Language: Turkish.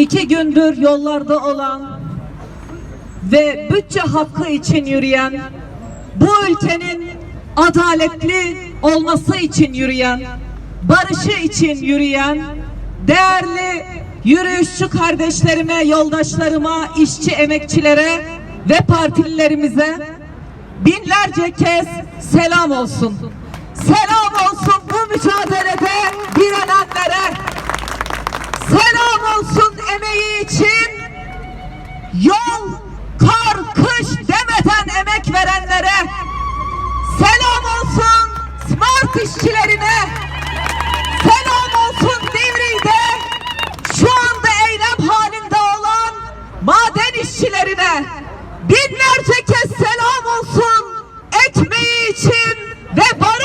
iki gündür yollarda olan ve bütçe hakkı için yürüyen, bu ülkenin adaletli olması için yürüyen, barışı için yürüyen, değerli yürüyüşçü kardeşlerime, yoldaşlarıma, işçi emekçilere ve partililerimize binlerce kez selam olsun. Selam olsun bu mücadelede yol, kar, kış demeden emek verenlere. Selam olsun smart işçilerine. Selam olsun Divri'de şu anda eylem halinde olan maden işçilerine. Binlerce kez selam olsun ekmeği için ve barış